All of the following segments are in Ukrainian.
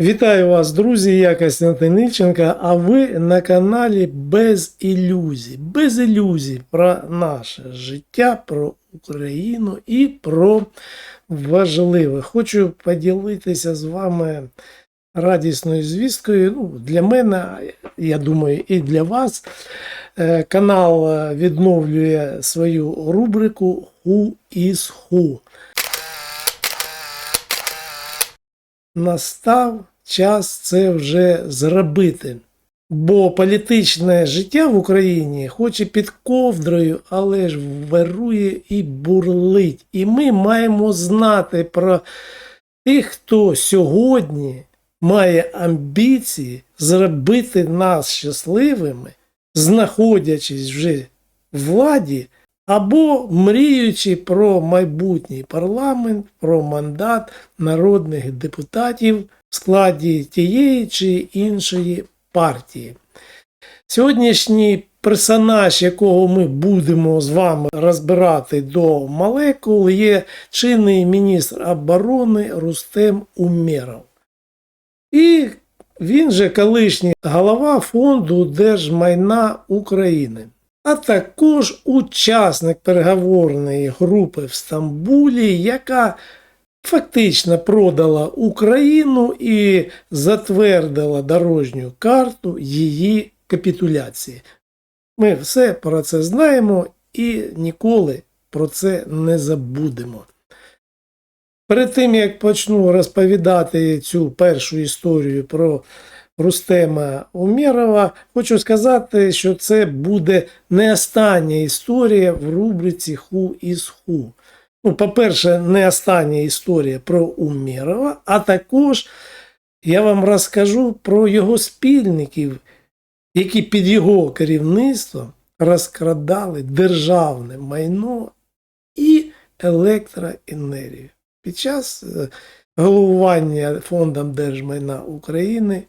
Вітаю вас, друзі! Я Костянтин Ільченко, а ви на каналі Без ілюзій. Без ілюзій про наше життя, про Україну і про важливе. Хочу поділитися з вами радісною звісткою. Ну, для мене, я думаю, і для вас. Е, Канал відновлює свою рубрику Who is Who. Настав час це вже зробити. Бо політичне життя в Україні хоч і під ковдрою, але ж вирує і бурлить. І ми маємо знати про тих, хто сьогодні має амбіції зробити нас щасливими, знаходячись вже в владі, або мріючи про майбутній парламент, про мандат народних депутатів в складі тієї чи іншої партії. Сьогоднішній персонаж, якого ми будемо з вами розбирати до молекул, є чинний міністр оборони Рустем Умєров. І він же колишній голова фонду держмайна України а також учасник переговорної групи в Стамбулі, яка фактично продала Україну і затвердила дорожню карту її капітуляції. Ми все про це знаємо і ніколи про це не забудемо. Перед тим як почну розповідати цю першу історію про Рустема Умєрова, хочу сказати, що це буде не остання історія в рубриці Who is Who. Ну, по-перше, не остання історія про Умєрова, а також я вам розкажу про його спільників, які під його керівництвом розкрадали державне майно і електроенергію. Під час е, головування Фондом держмайна України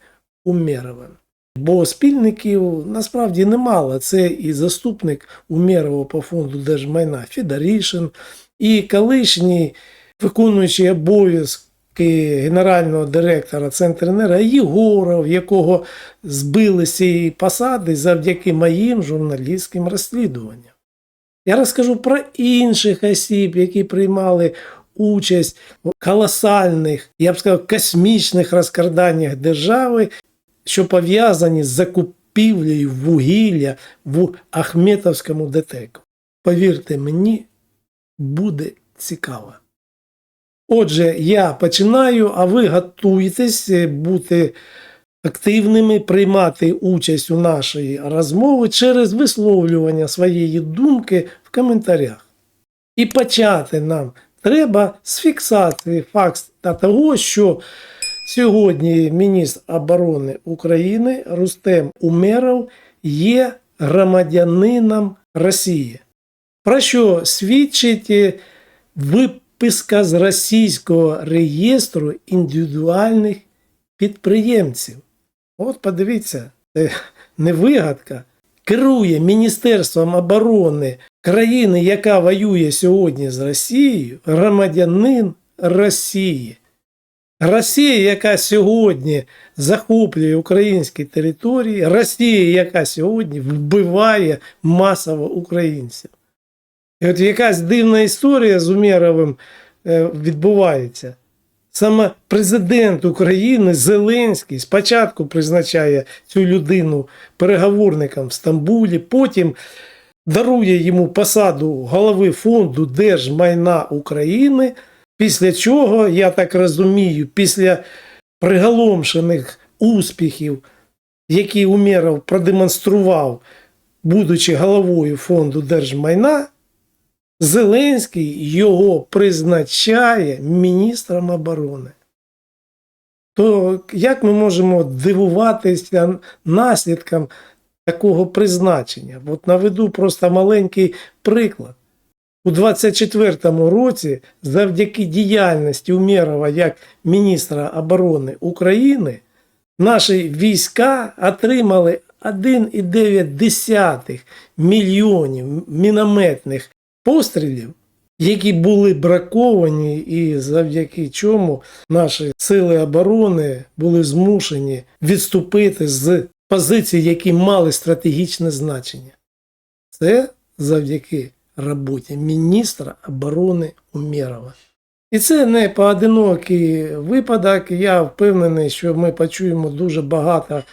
Умєровим. Бо спільників насправді немало. Це і заступник Умєрова по фонду держмайна Федорішин, і колишній виконуючий обов'язки генерального директора Центренера Єгоров, якого збили з цієї посади завдяки моїм журналістським розслідуванням. Я розкажу про інших осіб, які приймали участь в колосальних, я б сказав, космічних розкраданнях держави що пов'язані з закупівлею вугілля в Ахметовському ДТЕКу. Повірте мені, буде цікаво. Отже, я починаю, а ви готуйтесь бути активними, приймати участь у нашій розмові через висловлювання своєї думки в коментарях. І почати нам треба з фіксації факта того, що Сьогодні міністр оборони України Рустем Умеров є громадянином Росії, про що свідчить виписка з російського реєстру індивідуальних підприємців. От подивіться, це не вигадка. Керує Міністерством оборони країни, яка воює сьогодні з Росією, громадянин Росії. Росія, яка сьогодні захоплює українські території, Росія, яка сьогодні вбиває масово українців. І от якась дивна історія з Умєровим е, відбувається. Саме президент України Зеленський спочатку призначає цю людину переговорником в Стамбулі, потім дарує йому посаду голови фонду держмайна України. Після чого, я так розумію, після приголомшених успіхів, які Умєров продемонстрував, будучи головою фонду держмайна, Зеленський його призначає міністром оборони. То як ми можемо дивуватися наслідкам такого призначення? От наведу просто маленький приклад. У 24-му році, завдяки діяльності Умєрова як міністра оборони України, наші війська отримали 1,9 мільйонів мінометних пострілів які були браковані, і завдяки чому наші сили оборони були змушені відступити з позицій, які мали стратегічне значення. Це завдяки роботі міністра оборони Умєрова. І це не поодинокий випадок. Я впевнений, що ми почуємо дуже багато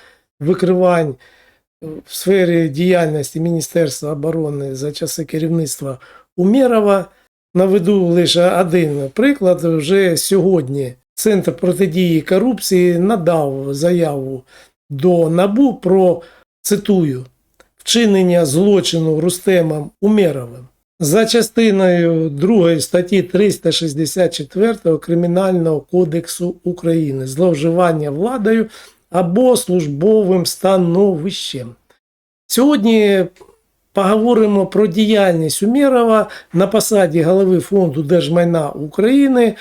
викривань в сфері діяльності Міністерства оборони за часи керівництва Умєрова. Наведу лише один приклад. Вже сьогодні Центр протидії корупції надав заяву до НАБУ про цитую вчинення злочину Рустемом Умєровим за частиною 2 статті 364 Кримінального кодексу України зловживання владою або службовим становищем. Сьогодні поговоримо про діяльність Умєрова на посаді голови Фонду держмайна України,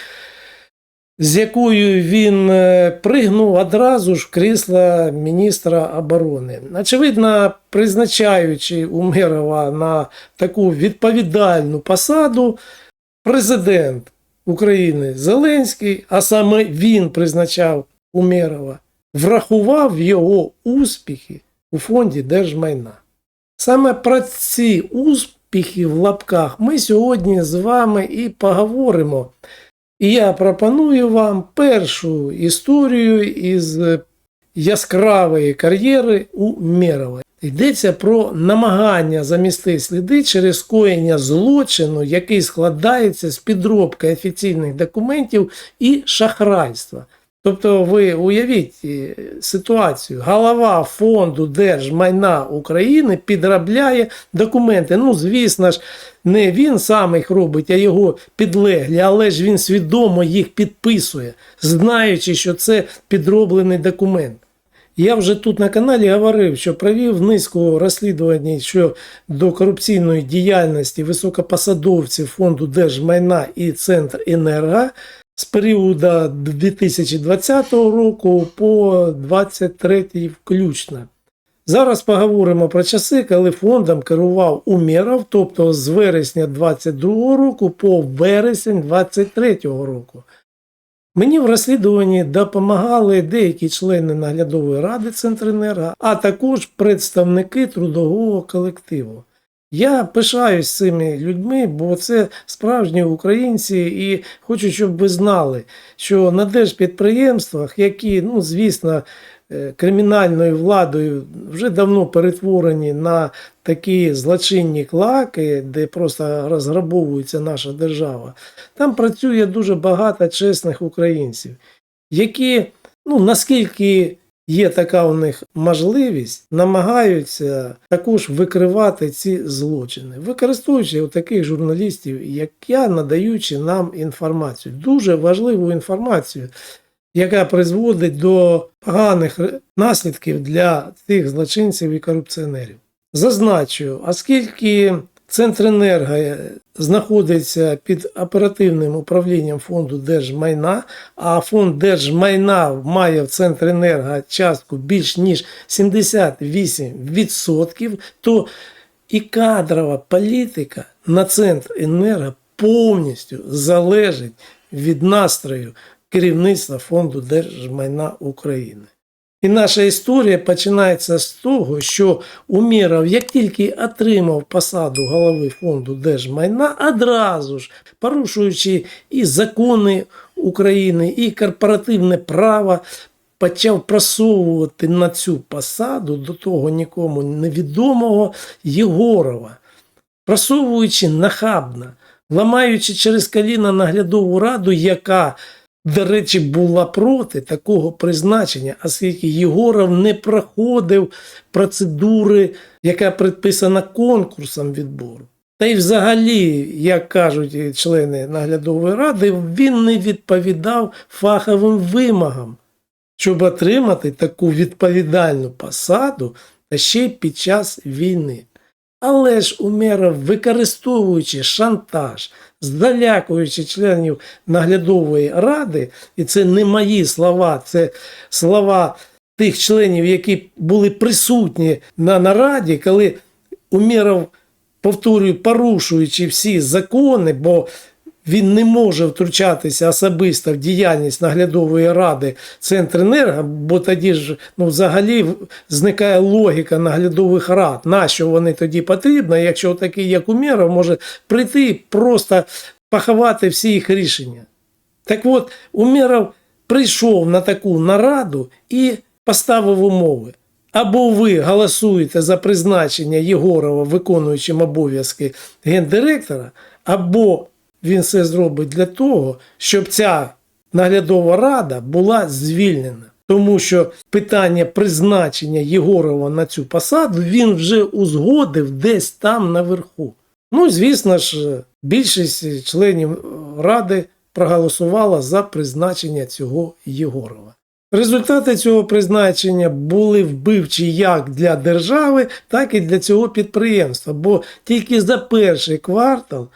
з якою він е, пригнув одразу ж в крісло міністра оборони. Очевидно, призначаючи Умєрова на таку відповідальну посаду, президент України Зеленський, а саме він призначав Умєрова, врахував його успіхи у фонді держмайна. Саме про ці успіхи в лапках ми сьогодні з вами і поговоримо. І я пропоную вам першу історію із яскравої кар'єри у Мєрова. Йдеться про намагання замістити сліди через скоєння злочину, який складається з підробки офіційних документів і шахрайства. Тобто ви уявіть е, ситуацію, голова фонду держмайна України підробляє документи. Ну, звісно ж, не він сам їх робить, а його підлеглі, але ж він свідомо їх підписує, знаючи, що це підроблений документ. Я вже тут на каналі говорив, що провів низку розслідувань що до корупційної діяльності високопосадовців фонду держмайна і Центр енерго з періоду 2020 року по 2023 включно. Зараз поговоримо про часи, коли фондом керував Умєров, тобто з вересня 2022 року по вересень 2023 року. Мені в розслідуванні допомагали деякі члени наглядової ради Центренерго, а також представники трудового колективу. Я пишаюсь цими людьми, бо це справжні українці, і хочу, щоб ви знали, що на держпідприємствах, які, ну, звісно, кримінальною владою вже давно перетворені на такі злочинні клаки, де просто розграбовується наша держава, там працює дуже багато чесних українців, які, ну, наскільки є така у них можливість, намагаються також викривати ці злочини, використовуючи таких журналістів, як я, надаючи нам інформацію, дуже важливу інформацію, яка призводить до поганих наслідків для цих злочинців і корупціонерів. Зазначу, оскільки Центренерго знаходиться під оперативним управлінням фонду держмайна, а фонд держмайна має в Центренерго частку більш ніж 78%, то і кадрова політика на Центренерго повністю залежить від настрою керівництва фонду держмайна України. І наша історія починається з того, що Уміров, як тільки отримав посаду голови фонду держмайна, одразу ж порушуючи і закони України, і корпоративне право, почав просовувати на цю посаду до того нікому невідомого Єгорова, просовуючи нахабно, ламаючи через коліна наглядову раду, яка до речі, була проти такого призначення, оскільки Єгоров не проходив процедури, яка предписана конкурсом відбору. Та й взагалі, як кажуть члени наглядової ради, він не відповідав фаховим вимогам, щоб отримати таку відповідальну посаду та ще й під час війни. Але ж Умеров, використовуючи шантаж, залякуючи членів наглядової ради, і це не мої слова, це слова тих членів, які були присутні на нараді, коли Уміров, повторюю, порушуючи всі закони, бо він не може втручатися особисто в діяльність наглядової ради Центренерго, бо тоді ж ну, взагалі зникає логіка наглядових рад. Нащо вони тоді потрібні, якщо такий, як Умєров, може прийти і просто поховати всі їх рішення. Так от, Умєров прийшов на таку нараду і поставив умови. Або ви голосуєте за призначення Єгорова виконуючим обов'язки гендиректора, або він все зробить для того, щоб ця наглядова рада була звільнена. Тому що питання призначення Єгорова на цю посаду він вже узгодив десь там наверху. Ну, звісно ж, більшість членів ради проголосувала за призначення цього Єгорова. Результати цього призначення були вбивчі як для держави, так і для цього підприємства. Бо тільки за перший квартал,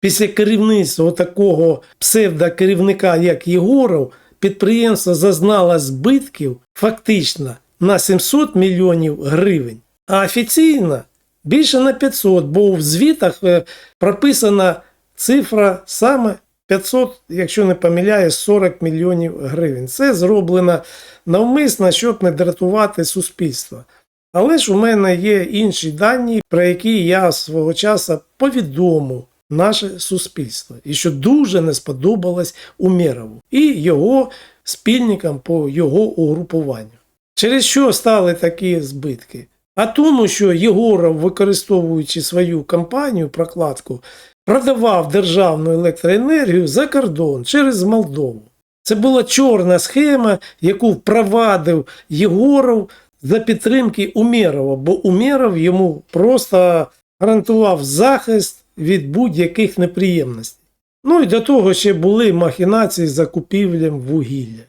після керівництва такого псевдокерівника, як Єгоров, підприємство зазнало збитків фактично на 700 мільйонів гривень, а офіційно більше на 500, бо в звітах е, прописана цифра саме 500, якщо не помиляюсь, 40 мільйонів гривень. Це зроблено навмисно, щоб не дратувати суспільство. Але ж у мене є інші дані, про які я свого часу повідомив наше суспільство, і що дуже не сподобалось Умєрову і його спільникам по його угрупуванню. Через що стали такі збитки? А тому, що Єгоров, використовуючи свою кампанію, прокладку, продавав державну електроенергію за кордон через Молдову. Це була чорна схема, яку впровадив Єгоров за підтримки Умєрова, бо Умєров йому просто гарантував захист від будь-яких неприємностей. Ну і до того ще були махінації з закупівлям вугілля.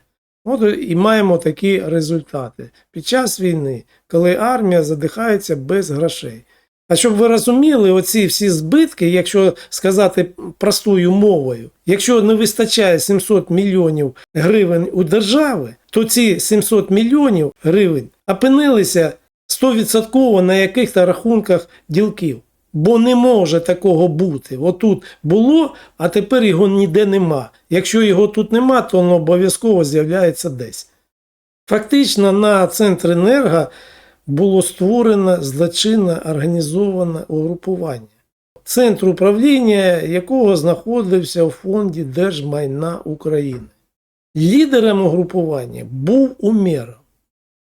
От і маємо такі результати під час війни, коли армія задихається без грошей. А щоб ви розуміли, оці всі збитки, якщо сказати простою мовою, якщо не вистачає 700 мільйонів гривень у держави, то ці 700 мільйонів гривень опинилися 100% на яких-то рахунках ділків. Бо не може такого бути. Отут було, а тепер його ніде нема. Якщо його тут нема, то воно обов'язково з'являється десь. Фактично на Центренерго було створено злочинне організоване угрупування, центр управління якого знаходився у фонді Держмайна України. Лідером угрупування був Умєров.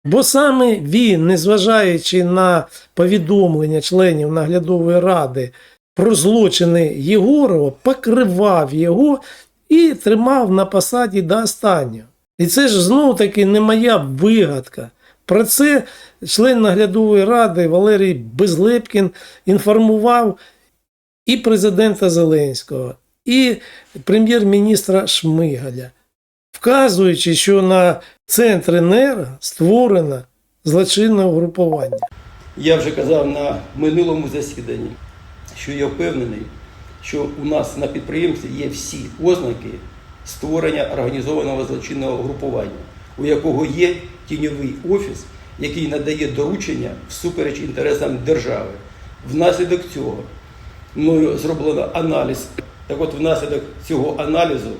Бо саме він, незважаючи на повідомлення членів наглядової ради про злочини Єгорова, покривав його і тримав на посаді до останнього. І це ж знову таки не моя вигадка. Про це член наглядової ради Валерій Безлепкін інформував і президента Зеленського, і прем'єр-міністра Шмигаля, вказуючи, що на центр енерго створено злочинне угрупування. Я вже казав на минулому засіданні, що я впевнений, що у нас на підприємстві є всі ознаки створення організованого злочинного групування, у якого є тіньовий офіс, який надає доручення всупереч інтересам держави. Внаслідок цього мною зроблено аналіз. Так от, внаслідок цього аналізу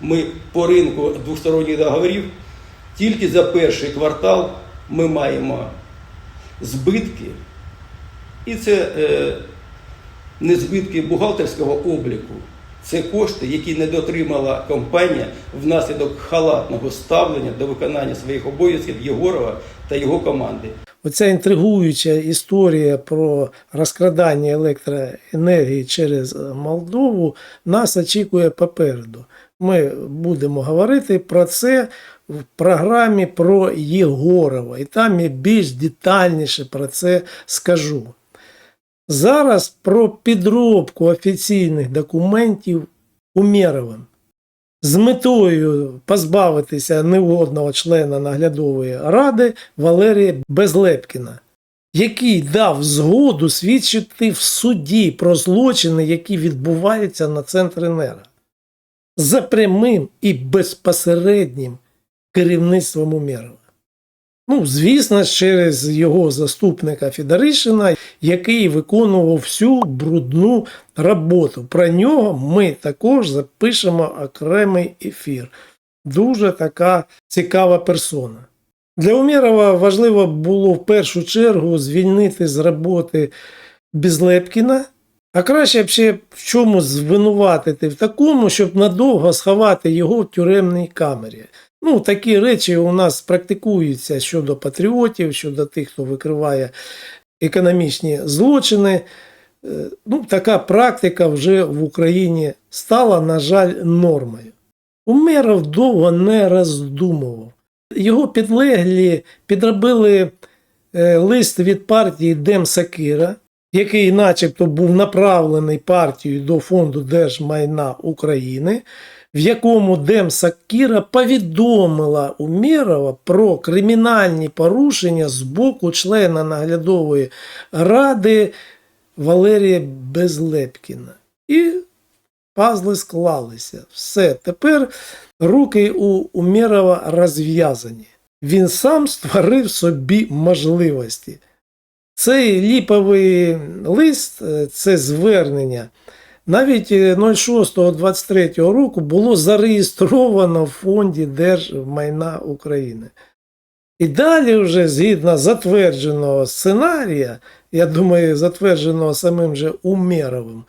ми по ринку двосторонніх договорів тільки за перший квартал ми маємо збитки, і це е, не збитки бухгалтерського обліку, це кошти, які не дотримала компанія внаслідок халатного ставлення до виконання своїх обов'язків Єгорова та його команди. Оця інтригуюча історія про розкрадання електроенергії через Молдову нас очікує попереду. Ми будемо говорити про це в програмі про Єгорова, і там я більш детальніше про це скажу. Зараз про підробку офіційних документів Умєровим з метою позбавитися неугодного члена наглядової ради Валерія Безлепкіна, який дав згоду свідчити в суді про злочини, які відбуваються на Центренерго за прямим і безпосереднім керівництвом Умєрова. Ну, звісно, через його заступника Федоришина, який виконував всю брудну роботу. Про нього ми також запишемо окремий ефір. Дуже така цікава персона. Для Умєрова важливо було в першу чергу звільнити з роботи Безлепкіна, а краще б ще в чому звинуватити в такому, щоб надовго сховати його в тюремній камері. Ну, такі речі у нас практикуються щодо патріотів, щодо тих, хто викриває економічні злочини. Е, Ну, така практика вже в Україні стала, на жаль, нормою. Умеров довго не роздумував. Його підлеглі підробили е, лист від партії Дем Сакира, який начебто був направлений партією до Фонду держмайна України, в якому Дем Сакіра повідомила Умєрова про кримінальні порушення з боку члена наглядової ради Валерія Безлепкіна. І пазли склалися. Все, тепер руки у Умєрова розв'язані. Він сам створив собі можливості. Цей ліповий лист, е, це звернення, навіть е, 06.23 року було зареєстровано в Фонді Держмайна України. І далі, вже згідно затвердженого сценарія, я думаю, затвердженого самим же Умєровим,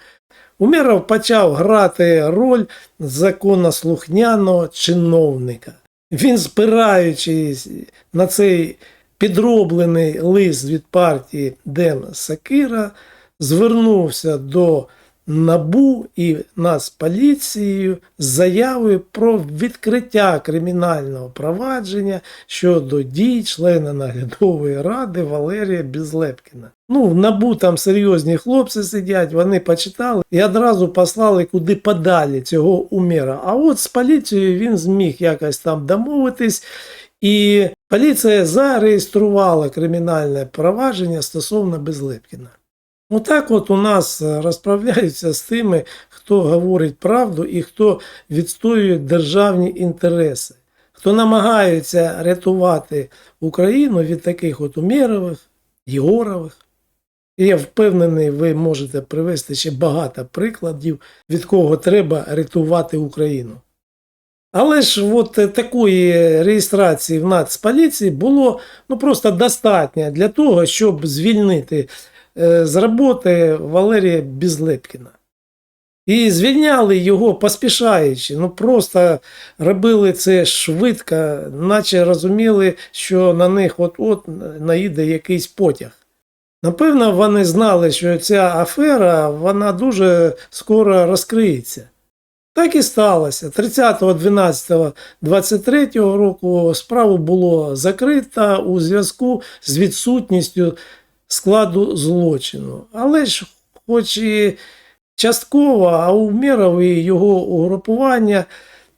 Умєров почав грати роль законослухняного чиновника. Він, спираючись на цей підроблений лист від партії Дем Сакира, звернувся до НАБУ і Нацполіцією з заявою про відкриття кримінального провадження щодо дій члена наглядової ради Валерія Безлепкіна. Ну, в НАБУ там серйозні хлопці сидять, вони почитали і одразу послали куди подалі цього уміра. А от з поліцією він зміг якось там домовитись. І поліція зареєструвала кримінальне провадження стосовно Безлепкіна. Отак от у нас розправляються з тими, хто говорить правду і хто відстоює державні інтереси, хто намагається рятувати Україну від таких от Умєрових, Єгорових. І я впевнений, ви можете привести ще багато прикладів, від кого треба рятувати Україну. Але ж от е, такої реєстрації в Нацполіції було ну, просто достатньо для того, щоб звільнити е, з роботи Валерія Безлепкіна. І звільняли його поспішаючи, ну просто робили це швидко, наче розуміли, що на них от-от наїде якийсь потяг. Напевно, вони знали, що ця афера вона дуже скоро розкриється. Так і сталося. 30.12.23 року справу було закрито у зв'язку з відсутністю складу злочину. Але ж, хоч і частково, а Умєров і його угрупування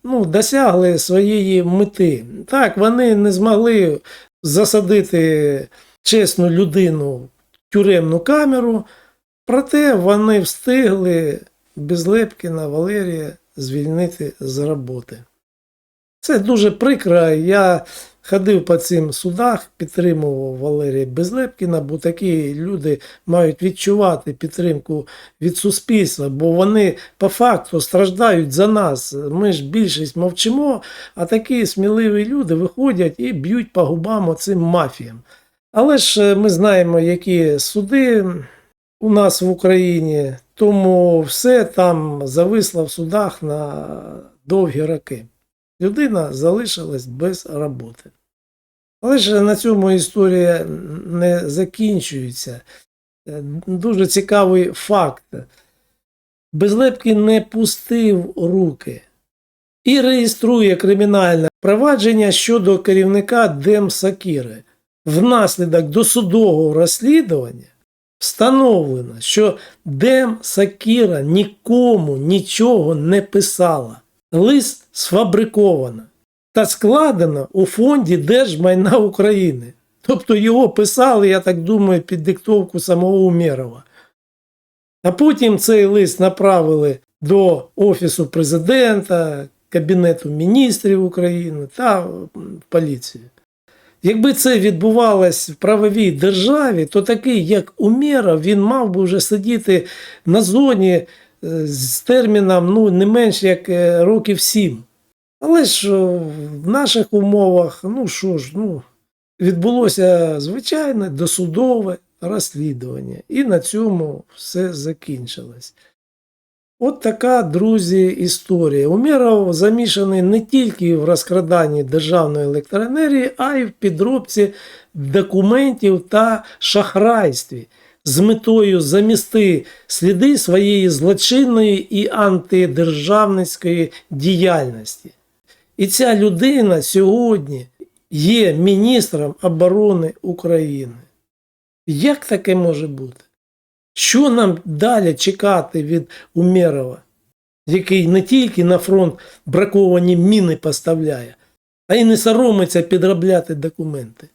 ну, досягли своєї мети. Так, вони не змогли засадити чесну людину в тюремну камеру, проте вони встигли Безлепкіна Валерія звільнити з роботи. Це дуже прикро. Я ходив по цим судах, підтримував Валерія Безлепкіна, бо такі люди мають відчувати підтримку від суспільства, бо вони по факту страждають за нас. Ми ж більшість мовчимо, а такі сміливі люди виходять і б'ють по губам цим мафіям. Але ж е, ми знаємо, які суди у нас в Україні, тому все там зависло в судах на довгі роки. Людина залишилась без роботи. Але ж на цьому історія не закінчується. Дуже цікавий факт. Безлепки не пустив руки і реєструє кримінальне провадження щодо керівника Демсакіри. Внаслідок досудового розслідування встановлено, що Дем Сакіра нікому нічого не писала. Лист сфабриковано та складено у фонді Держмайна України. Тобто його писали, я так думаю, під диктовку самого Умєрова. А потім цей лист направили до Офісу президента, Кабінету міністрів України та в поліцію. Якби це відбувалось в правовій державі, то такий, як Умєров, він мав би вже сидіти на зоні е, з терміном ну, не менш як е, років сім. Але ж в наших умовах, ну що ж, ну, відбулося звичайне досудове розслідування. І на цьому все закінчилось. От така, друзі, історія. Умєров замішаний не тільки в розкраданні державної електроенергії, а й в підробці документів та шахрайстві з метою замісти сліди своєї злочинної і антидержавницької діяльності. І ця людина сьогодні є міністром оборони України. Як таке може бути? Що нам далі чекати від Умєрова, який не тільки на фронт браковані міни поставляє, а й не соромиться підробляти документи?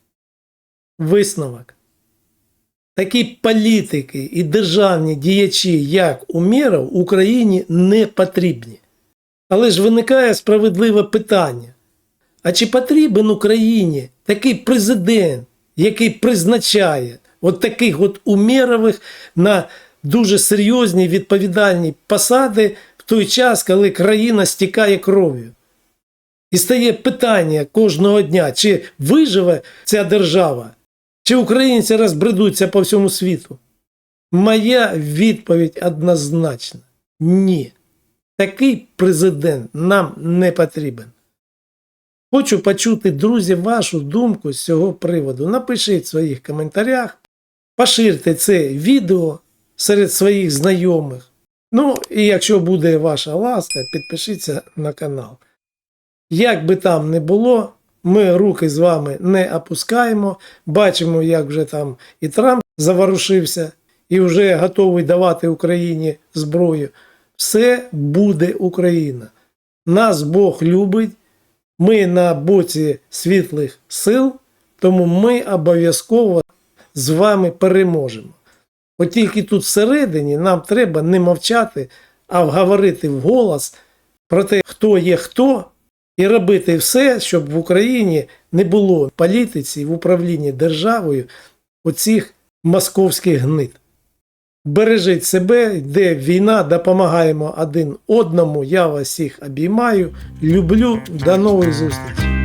Висновок. Такі політики і державні діячі, як Умєров, Україні не потрібні. Але ж виникає справедливе питання: а чи потрібен Україні такий президент, який призначає от таких от умєрових на дуже серйозні відповідальні посади в той час, коли країна стікає кров'ю? І стає питання кожного дня, чи виживе ця держава, чи українці розбредуться по всьому світу? Моя відповідь однозначна: ні. Такий президент нам не потрібен. Хочу почути, друзі, вашу думку з цього приводу. Напишіть в своїх коментарях, поширте це відео серед своїх знайомих. Ну, і якщо буде ваша ласка, підпишіться на канал. Як би там не було, ми руки з вами не опускаємо. Бачимо, як вже там і Трамп заворушився і вже готовий давати Україні зброю. Все буде Україна. Нас Бог любить. Ми на боці світлих сил, тому ми обов'язково з вами переможемо. От тільки тут всередині нам треба не мовчати, а говорити вголос про те, хто є хто, і робити все, щоб в Україні не було в політиці в управлінні державою оцих московських гнид. Бережіть себе, йде війна, допомагаємо один одному. Я вас всіх обіймаю, люблю. До нових зустрічей.